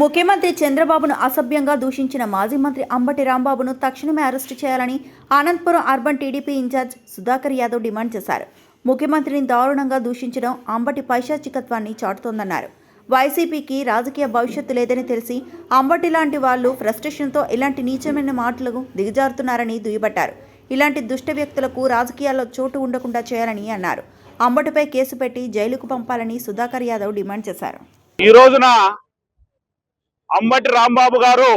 ముఖ్యమంత్రి చంద్రబాబును అసభ్యంగా దూషించిన మాజీ మంత్రి అంబటి రాంబాబును తక్షణమే అరెస్టు చేయాలని Anantapuram urban TDP incharge Sudhakar Yadav demand చేశారు. ముఖ్యమంత్రిని దారుణంగా దూషించడం అంబటి పైశాచికత్వాన్ని చాటుతోందన్నారు. వైసీపీకి రాజకీయ భవిష్యత్తు లేదని తెలిసి అంబటి లాంటి వాళ్ళు ఫ్రస్ట్రేషన్తో ఇలాంటి నీచమైన మాటలకు దిగజారుతున్నారని దుయ్యబట్టారు. ఇలాంటి దుష్ట వ్యక్తులకు రాజకీయాల్లో చోటు ఉండకుండా చేయాలని అన్నారు. అంబటిపై కేసు పెట్టి జైలుకు పంపాలని సుధాకర్ యాదవ్ డిమాండ్ చేశారు. ఈ రోజున అంబటి రాంబాబు గారు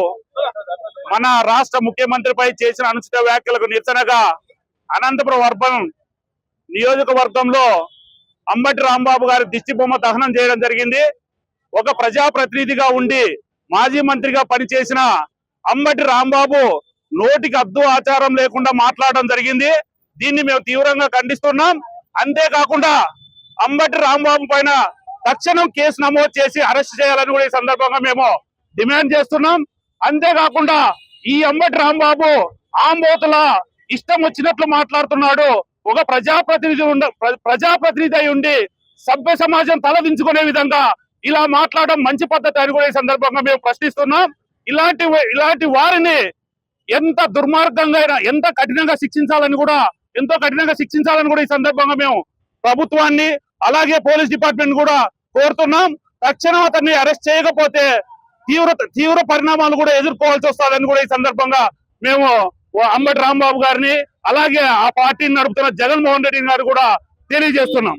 మన రాష్ట్ర ముఖ్యమంత్రిపై చేసిన అనుచిత వ్యాఖ్యలకు నిరసనగా అనంతపురం అర్బన్ నియోజకవర్గంలో అంబటి రాంబాబు గారి దిష్టి బొమ్మ దహనం చేయడం జరిగింది. ఒక ప్రజాప్రతినిధిగా ఉండి మాజీ మంత్రిగా పనిచేసిన అంబటి రాంబాబు నోటికి అద్దు ఆచారం లేకుండా మాట్లాడడం జరిగింది. దీన్ని మేము తీవ్రంగా ఖండిస్తున్నాం. అంతేకాకుండా అంబటి రాంబాబు పైన తక్షణం కేసు నమోదు చేసి అరెస్ట్ చేయాలని కూడా ఈ సందర్భంగా మేము డిమాండ్ చేస్తున్నాం. అంతేకాకుండా ఈ అంబటి రాంబాబు ఆంబోతుల ఇష్టం వచ్చినట్లు మాట్లాడుతున్నాడు. ఒక ప్రజాప్రతినిధి ఉండ ప్ర- ప్రజాప్రతినిధి అయి ఉండి సభ్య సమాజం తలదించుకునే విధంగా ఇలా మాట్లాడడం మంచి పద్ధతి అని కూడా ఈ సందర్భంగా మేము ప్రశ్నిస్తున్నాం. ఇలాంటి ఇలాంటి వారిని ఎంత దుర్మార్గంగా అయినా ఎంత కఠినంగా శిక్షించాలని కూడా ఎంతో కఠినంగా శిక్షించాలని కూడా ఈ సందర్భంగా మేము ప్రభుత్వాన్ని అలాగే పోలీస్ డిపార్ట్మెంట్ కూడా కోరుతున్నాం. తక్షణం అతన్ని అరెస్ట్ చేయకపోతే తీవ్ర తీవ్ర పరిణామాలు కూడా ఎదుర్కోవాల్సి వస్తుందని కూడా ఈ సందర్భంగా మేము అంబటి రాంబాబు గారిని అలాగే ఆ పార్టీని నడుపుతున్న జగన్మోహన్ రెడ్డి గారు కూడా తెలియజేస్తున్నాం.